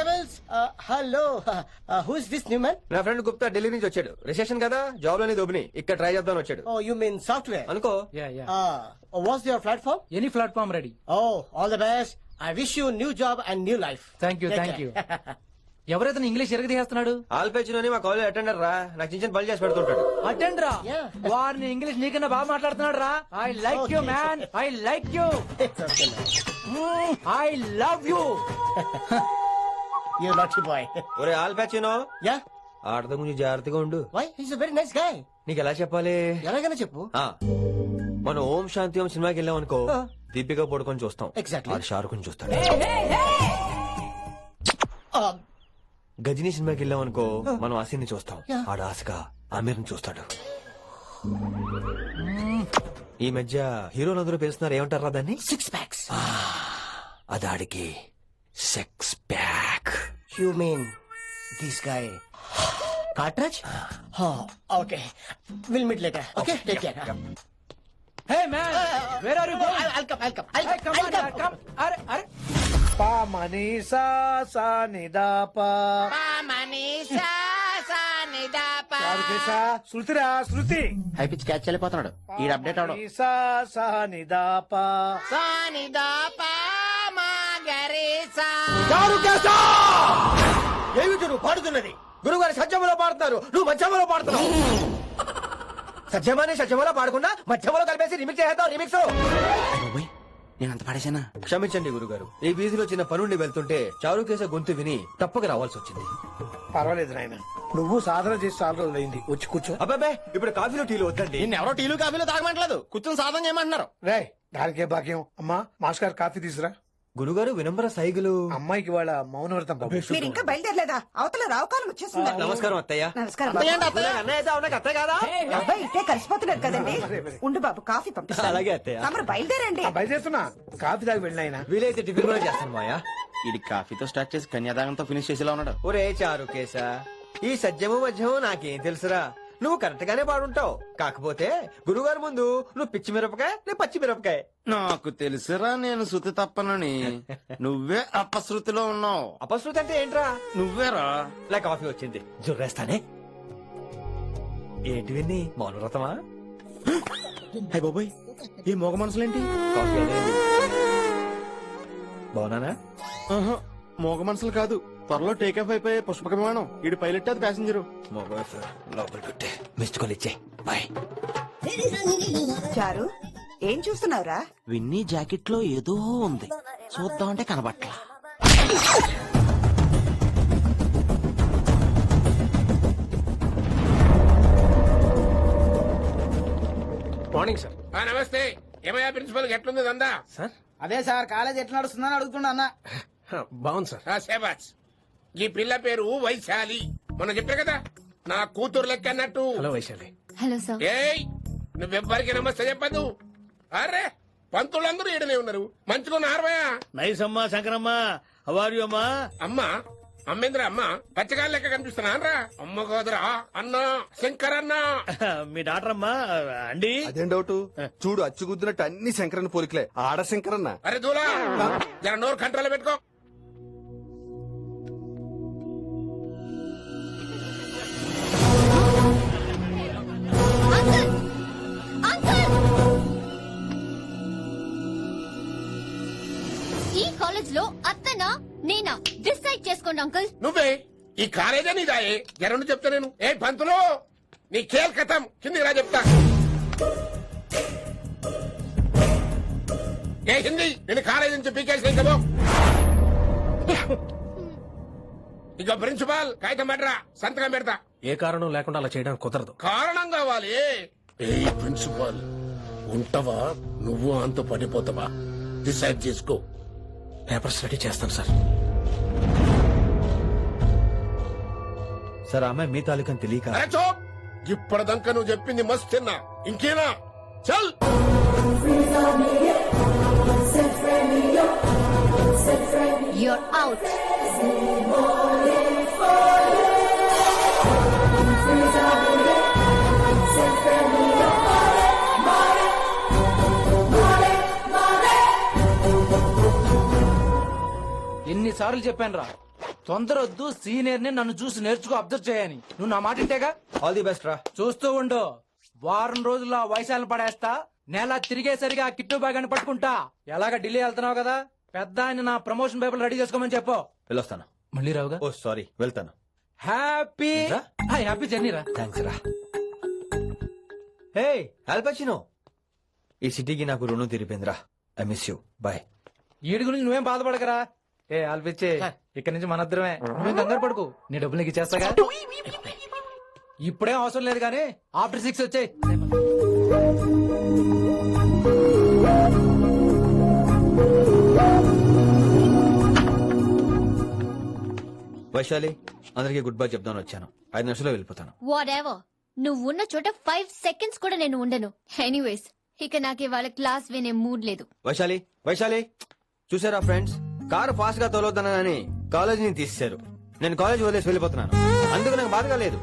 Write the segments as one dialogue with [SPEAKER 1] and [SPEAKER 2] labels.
[SPEAKER 1] Constables hello who's this new man
[SPEAKER 2] నా friend Gupta Delhi నుంచి వచ్చాడు. రిసెషన్ కదా జాబ్లోని దొబ్బిని. ఇక్కడ ట్రై చేద్దాం వచ్చాడు.
[SPEAKER 1] ఓ యు మీన్ సాఫ్ట్వేర్
[SPEAKER 2] అనుకో.
[SPEAKER 3] Yeah yeah
[SPEAKER 1] what's your platform
[SPEAKER 3] any platform ready
[SPEAKER 1] oh all the best I wish you new job and new life
[SPEAKER 3] thank you thank you ఎవరైతే ఇంగ్లీష్ ఎరగదీస్తున్నాడు
[SPEAKER 2] ఆల్పేచిలోని మా కాలేజ్ అటెండర్ రా. నాకు చిన్న పని చేసి పెడుతుంటాడు.
[SPEAKER 3] అటెండ్ రా?
[SPEAKER 1] Yeah.
[SPEAKER 3] వారిని ఇంగ్లీష్ నీకన్నా బాగా మాట్లాడుతున్నాడు రా. I like you. Man I like you I love you
[SPEAKER 1] you not boy
[SPEAKER 2] ఒరే ఆల్పేచినో
[SPEAKER 1] యా
[SPEAKER 2] ఆడత గురించి జాగ్రత్తగా ఉండు.
[SPEAKER 1] Why is very nice guy
[SPEAKER 2] నీకు ఎలా చెప్పాలి?
[SPEAKER 1] ఎలాగైనా చెప్పు.
[SPEAKER 2] ఆ మనం ఓం శాంతి ఓం సినిమాకి వెళ్ళాం అనుకో దీపిక పడుకొని చూస్తాం.
[SPEAKER 1] Exactly.
[SPEAKER 2] ఆడు షారుఖ్ చూస్తాడు. గజనీ సినిమాకి వెళ్ళాం అనుకో మనం ఆసిని చూస్తాం.
[SPEAKER 1] Yeah.
[SPEAKER 2] ఆడు ఆశగా ఆమీర్ చూస్తాడు. ఈ మధ్య హీరోలు అందరూ పిలుస్తున్నారు ఏమంటారా దాన్ని?
[SPEAKER 1] సిక్స్ ప్యాక్స్
[SPEAKER 2] అది ఆడికి six pack
[SPEAKER 1] you mean this guy కార్ట్రాజ్ okay will meet later okay take care
[SPEAKER 3] hey man where are you going
[SPEAKER 1] I'll come, I'll come, I'll
[SPEAKER 3] Hey,
[SPEAKER 1] come,
[SPEAKER 3] come
[SPEAKER 1] I'll
[SPEAKER 3] on,
[SPEAKER 1] come.
[SPEAKER 3] come. అరే అరే
[SPEAKER 4] పా మనీసా సా నిదా పా చారుకేశా, శృతిరా శృతి
[SPEAKER 1] high pitch catch వెళ్ళిపోతున్నాడు ఈ అప్డేట్ అవడం.
[SPEAKER 4] మనీసా సా నిదా పా
[SPEAKER 2] ఏమిటి నువ్వు పాడుతున్నది? గురుగారు సత్యములో పాడుతున్నారు. నువ్వు మధ్యమలో పాడుతున్నావు. సత్యమాని సత్యములో పాడకుండా మధ్యమలో కలిపేసి రిమిక్స్ చేద్దాం రిమిక్స్
[SPEAKER 1] నేను అంత పడేసానా
[SPEAKER 2] క్షమించండి గురుగారు. ఈ వీధిలో చిన్న పనుండి వెళ్తుంటే చారుకేశ గొంతు విని తప్పక రావాల్సి వచ్చింది.
[SPEAKER 4] పర్వాలేదు నాయన. నువ్వు సాధన చేసి చాలా రోజులైంది వచ్చి కూర్చో.
[SPEAKER 2] అబ్బాబే ఇప్పుడు కాఫీలో టీలు వద్దండి.
[SPEAKER 1] ఎవరో టీలు కాఫీలో తాగమంటలేదు. కూర్చొని సాధన చేయమంటున్నారు.
[SPEAKER 4] రే దానికే భాగ్యం. అమ్మా మాస్ గారు కాఫీ తీసురా
[SPEAKER 2] గురుగారు వినంబర సైగులు.
[SPEAKER 4] అమ్మాయికి వాళ్ళ మౌనవ్రతం బాబు.
[SPEAKER 5] మీరు ఇంకా బయలుదేరలేదా? అవతల రావుకాలం వచ్చేస్తుందండి
[SPEAKER 2] నమస్కారం అత్తయ్య.
[SPEAKER 5] నమస్కారం.
[SPEAKER 2] కాదా
[SPEAKER 5] అబ్బాయి ఇట్టే కలిసిపోతున్నారు కదండి. ఉండు బాబు కాఫీ పంపిస్తాను.
[SPEAKER 2] అలాగే అత్తయ్య.
[SPEAKER 5] తమరు బయలుదేరండి.
[SPEAKER 4] బయలుదేరుతున్నా. కాఫీ తాగి వెళ్ళినాయన
[SPEAKER 2] వీలైతే టిఫిన్ కూడా చేస్తాను మాయా
[SPEAKER 6] ఇది కాఫీతో స్టార్ట్ చేసి కన్యాదానంతో ఫినిష్ చేసేలా ఉన్నాడు.
[SPEAKER 2] ఒరే చారుకేశ ఈ సత్యము మధ్యము నాకేం తెలుసురా? నువ్వు కరెక్ట్ గానే పాడుంటావు. కాకపోతే గురుగారు ముందు నువ్వు పిచ్చి మిరపకాయ నేను పచ్చి మిరపకాయ.
[SPEAKER 6] నాకు తెలుసురా నేను శృతి తప్పనని. నువ్వే అపశృతిలో ఉన్నావు.
[SPEAKER 2] అపశృతి అంటే ఏంట్రా?
[SPEAKER 6] నువ్వేరా?
[SPEAKER 2] నా కాఫీ వచ్చింది. జుర్రేస్తానే. ఏంటి విన్ని మౌనవ్రతమా?
[SPEAKER 6] హై బాబోయ్ ఈ మోగ మనసులేంటి?
[SPEAKER 2] కాఫీ? బాగున్నానా?
[SPEAKER 6] మోగ మనసులు కాదు. త్వరలో టేకాఫ్ అయిపోయే పుష్పక విమానం. ఇటు పైలట్ అది ప్యాసింజరు
[SPEAKER 2] లోపలికి కొట్టే. మిస్డ్ కాల్ ఇచ్చే. బాయ్.
[SPEAKER 5] చారు ఏం చూస్తున్నావురా?
[SPEAKER 6] విన్నీ జాకెట్లో ఏదో ఉంది. చూద్దామంటే కనబట్లా.
[SPEAKER 2] మార్నింగ్ సార్
[SPEAKER 7] నమస్తే. ఏమయ్యా ప్రిన్సిపల్ ఎట్లుంది దందా?
[SPEAKER 2] సార్
[SPEAKER 8] అదే సార్ కాలేజ్ ఎట్లా నడుస్తుందని అడుగుతున్నా అన్న.
[SPEAKER 2] బాగుంది సార్.
[SPEAKER 7] ఆ శబాస్ ఈ పిల్ల పేరు వైశాలి. మొన్న చెప్పా కదా నా కూతురు లెక్క అన్నట్టు.
[SPEAKER 2] హలో వైశాలి.
[SPEAKER 9] Hello sir.
[SPEAKER 7] ఏయ్ నువ్వెవ్వరికి నమస్తే చెప్పదు అరే పంతులందరూ ఈడనే ఉన్నారు. మంచుకున్న ఆరవయా
[SPEAKER 4] నైస్ అమ్మా శంకరమ్మ. హవారు అమ్మా?
[SPEAKER 7] అమ్మ అమ్మేంద్ర అమ్మ పచ్చగాళ్ళ లెక్క కనిపిస్తున్నా రా అమ్మ కాదురా అన్న శంకర్ అన్న.
[SPEAKER 4] మీ డాక్టర్ అమ్మా అండి?
[SPEAKER 10] అదేం డౌట్? చూడు అచ్చుగుద్దినట్టు అన్ని శంకరన్ పోలికలే. ఆడ శంకరన్న.
[SPEAKER 7] అరే దూలా. జర నోరు కంట్రోల్ పెట్టుకో.
[SPEAKER 9] ఈ కాలేజ్లో అత్తనా నేనా? డిసైడ్ చేసుకోండి అంకుల్
[SPEAKER 7] నువ్వే? ఈ కాలేజా నీదాయే ఎరండు చెప్తా నేను. ఏ పంతులు! నీ కేల్ కథం. కింది రా చెప్తా. ఏ హిందీ? నేను కాలేజీ నుంచి పీకేసి ఇంకబో ఇక ప్రిన్సిపాల్ కాగితం పడరా సంతకం పెడతా.
[SPEAKER 2] ఏ కారణం లేకుండా అలా చేయడానికి కుదరదు.
[SPEAKER 7] కారణం కావాలి. ఏ ప్రిన్సిపాల్ ఉంటావా? నువ్వు అంత పడిపోతావా? డిసైడ్ చేసుకో.
[SPEAKER 2] పేపర్స్ రెడీ చేస్తాను సార్. సార్ అమ్మాయి మీ తాలూకని తెలియక
[SPEAKER 7] ఇప్పటిదాకా నువ్వు చెప్పింది మస్తు తిన్నా. ఇంకేనా? చల్!
[SPEAKER 9] యూర్ అవుట్
[SPEAKER 3] ఎన్నిసార్లు చెప్పాను రా తొందర వద్దు సీనియర్ని నన్ను చూసి నేర్చుకో అబ్జర్వ్ చేయని. నువ్వు నా మాట ఇంటేగా
[SPEAKER 2] ఆల్ ది బెస్ట్ రా.
[SPEAKER 3] చూస్తూ ఉండు. వారం రోజుల్లో ఆ వైశాలను పడేస్తా. నెల తిరిగేసరిగా ఆ కిట్టు బాగాన్ని పట్టుకుంటా. ఎలాగ ఢిల్లీ వెళ్తున్నావు కదా? పెద్ద ఆయన నా ప్రమోషన్ పేపర్ రెడీ చేసుకోమని చెప్పు.
[SPEAKER 2] వెళ్ళొస్తాను.
[SPEAKER 3] మళ్ళీ రావుగా?
[SPEAKER 2] ఓ సారీ వెళ్తాను.
[SPEAKER 3] హ్యాపీ? హ్యాపీ జర్నీ రా.
[SPEAKER 2] థ్యాంక్స్ రా. హే ఆల్పచినో ఈ సిటీకి నాకు రుణం తీరిపోయిందిరా. I miss you. బాయ్.
[SPEAKER 3] వీడి గురించి నువ్వేం బాధపడకరా? ఏ ఆల్పిచ్చే. ఇక్కడి నుంచి మనద్దరమే నువ్వేం కంగారు పడుకు. నీ డబ్బులు నీకు ఇచ్చేస్తాగా? ఇప్పుడేం అవసరం లేదు కానీ ఆఫ్టర్ సిక్స్ వచ్చాయి.
[SPEAKER 2] వైశాలి అందరికీ గుడ్ బై చెప్దామని వచ్చాను. ఐదు నిమిషాల్లో వెళ్ళిపోతాను.
[SPEAKER 9] వాట్ ఎవర్ నువ్వు ఉన్న చోట ఫైవ్ సెకండ్స్ కూడా నేను ఉండను. ఎనీవేస్ ఇక నాకు ఇవాళ క్లాస్ వినే మూడ్ లేదు.
[SPEAKER 2] వైశాలి వైశాలి. చూసారా ఫ్రెండ్స్ కారు ఫాస్ట్గా తోలొద్దనని కాలేజీని తీసేశారు. నేను కాలేజ్ వదిలేసి వెళ్ళిపోతున్నాను. అందుకు నాకు బాధగా లేదు.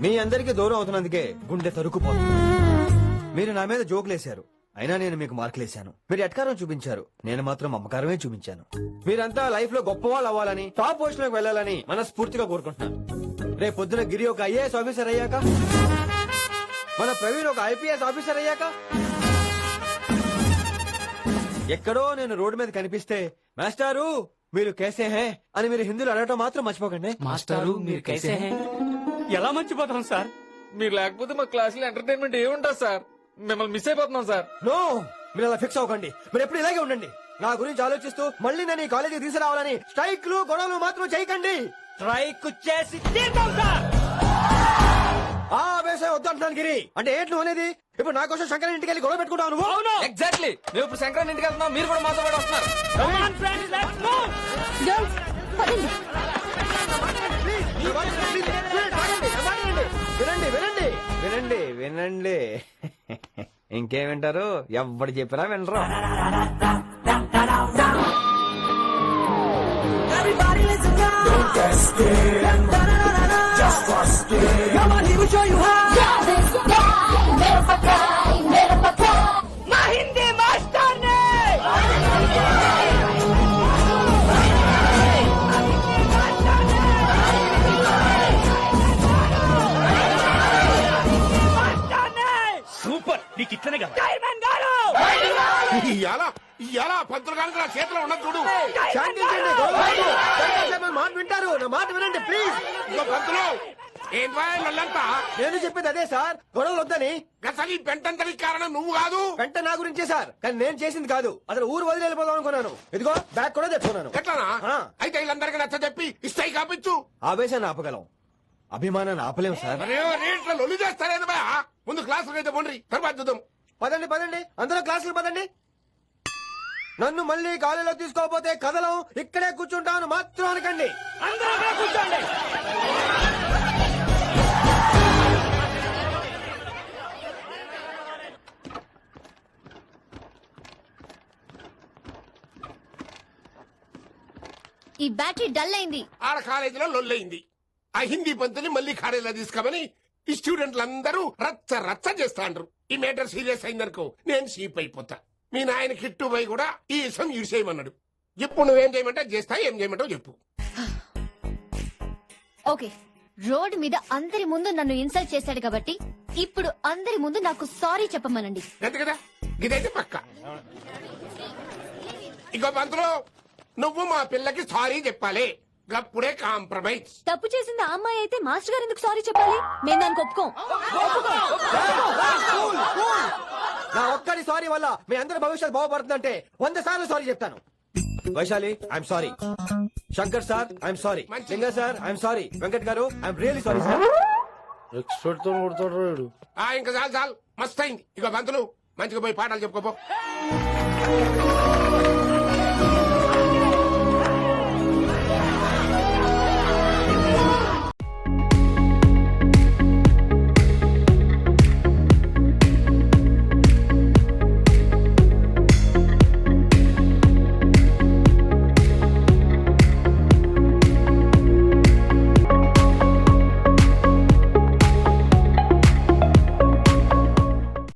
[SPEAKER 2] మీ అందరికీ దూరం అవుతున్నందుకే గుండె తరుక్కుపోతుంది. మీరు నా మీద జోకులేశారు. అయినా నేను మీకు మార్కులేశాను మీరు ఎట్కారం చూపించారు? నేను మాత్రం అమ్మకారమే చూపించాను. మీరంతా లైఫ్లో గొప్ప వాళ్ళు అవ్వాలని టాప్ పొజిషన్లోకి వెళ్ళాలని మనస్ఫూర్తిగా కోరుకుంటున్నాను. రేపు పొద్దున గిరి ఒక ఐఏఎస్ ఆఫీసర్ అయ్యాక? మన ప్రవీణ్ ఒక ఐపీఎస్ ఆఫీసర్ అయ్యాక? ఎక్కడో నేను రోడ్డు మీద కనిపిస్తే మాస్టారు మీరు కేసే హే అని మీరు హిందీలో అడగటం మాత్రం మర్చిపోకండి.
[SPEAKER 3] మాస్టారు మీరు కైసే హై?
[SPEAKER 11] ఎలా మర్చిపోతాం సార్? మీరు లేకపోతే మా క్లాసులో ఎంటర్టైన్మెంట్ ఏముంటుంది సార్? మిమ్మల్ని మిస్ అయిపోతున్నాం సార్.
[SPEAKER 2] నో మీరు అలా ఫిక్స్ అవ్వకండి. మీరు ఎప్పుడు ఇలాగే ఉండండి. నా గురించి ఆలోచిస్తూ మళ్ళీ నేను ఈ కాలేజీకి తీసుకురావాలని స్ట్రైక్లు గొడవలు మాత్రం చేయకండి.
[SPEAKER 11] స్ట్రైక్ చేసి తీద్దాం సార్.
[SPEAKER 2] ఆ వేసే వద్దంటున్నాను గిరి. అంటే ఏంటి నువ్వు అనేది? ఇప్పుడు నా కోసం శంకర్ ఇంటికి వెళ్ళి గొడవ పెట్టుకుంటావు నువ్వు?
[SPEAKER 11] ఎగ్జాక్ట్లీ మేము ఇప్పుడు సంక్రాంతి ఇంటికి వెళ్తున్నాం మీరు కూడా మాతో పాటు వస్తున్నారు.
[SPEAKER 2] వినండి వినండి వినండి వినండి. ఇంకేం వింటారు ఎవడు చెప్పినా వినరు.
[SPEAKER 11] Just trust me. Come
[SPEAKER 7] on, he will show you how. Yeah, this
[SPEAKER 2] guy, never guy, never. కనుక నా చేతిలో ఉన్నది చూడు. శాంతించండి, మాట వింటారు. నా మాట వినండి ప్లీజ్.
[SPEAKER 7] పంతులు వాళ్ళంతా
[SPEAKER 2] నేను చెప్పేది అదే సార్. గొడవలు వద్దని.
[SPEAKER 7] అసలు ఈ పెంటంతరికి కారణం నువ్వు కాదు.
[SPEAKER 2] వెంట నా గురించే సార్. కానీ నేను చేసింది కాదు. అసలు ఊరు వదిలి వెళ్ళిపోదాం అనుకున్నాను. ఇదిగో బ్యాగ్ కూడా తెచ్చుకున్నాను.
[SPEAKER 7] ఎట్లానా?
[SPEAKER 2] ఆ.
[SPEAKER 7] అయితే వీళ్ళందరికీ నచ్చ చెప్పి ఇస్తాయి కాపించు.
[SPEAKER 2] ఆవేశాన్ని ఆపగలం. అభిమానాన్ని ఆపలేం సార్.
[SPEAKER 7] రేట్ల లొల్లి ముందు క్లాసులకు అయితే పోండి తర్వాత చూద్దాం.
[SPEAKER 2] పదండి పదండి. అందరూ క్లాసులు పదండి. నన్ను మళ్ళీ కాలేజీలో తీసుకోకపోతే కథలం ఇక్కడే కూర్చుంటాను మాత్రం అనకండి.
[SPEAKER 9] ఈ బ్యాటరీ డల్ అయింది.
[SPEAKER 7] ఆడ కాలేజీలో లొల్లయింది. ఆ హిందీ పంతుని మళ్ళీ కాలేజీలో తీసుకోమని ఈ స్టూడెంట్లందరూ రచ్చ రచ్చ చేస్తాండ్రు. ఈ మేటర్ సీరియస్ అయిందనుకో నేను సీప్ అయిపోతా. మీ నాయన కిట్టు పోయి కూడా ఈ విషయం ఇడిసేయమన్నాడు ఇప్పుడు నువ్వేం చేయమంటే చేస్తా ఏం చేయమంటావు చెప్పు.
[SPEAKER 9] ఓకే రోడ్ మీద అందరి ముందు నన్ను ఇన్సల్ట్ చేశాడు కాబట్టి ఇప్పుడు అందరి ముందు నాకు సారీ చెప్పమనండి.
[SPEAKER 7] అంతే కదా? ఇదైతే పక్క. ఇంకో పంతులు నువ్వు మా పిల్లకి సారీ చెప్పాలి. గప్పుడే కాంప్రమైజ్.
[SPEAKER 9] తప్పు చేసింది ఆ అమ్మాయి అయితే మాస్టర్ గారు ఎందుకు సారీ చెప్పాలి? మేము దానికి ఒప్పుకోం.
[SPEAKER 2] నా ఒక్కడి సారీ వల్ల మీ అందరి భవిష్యత్ బాగుపడుతుందంటే వంద సార్లు సారీ చెప్తాను. Vaishali I'm sorry Shankar sir I'm sorry. Linga sir I'm sorry Venkat గారు ఐఎమ్ రియలీ సారీ సార్
[SPEAKER 4] ఎక్స్పెక్ట్తో కొడతాడు వీడు.
[SPEAKER 7] ఇంకా చాలు చాలు. మస్త్ అయింది ఇక పంతులు మంచిగా పోయి పాఠాలు చెప్పుకోపో.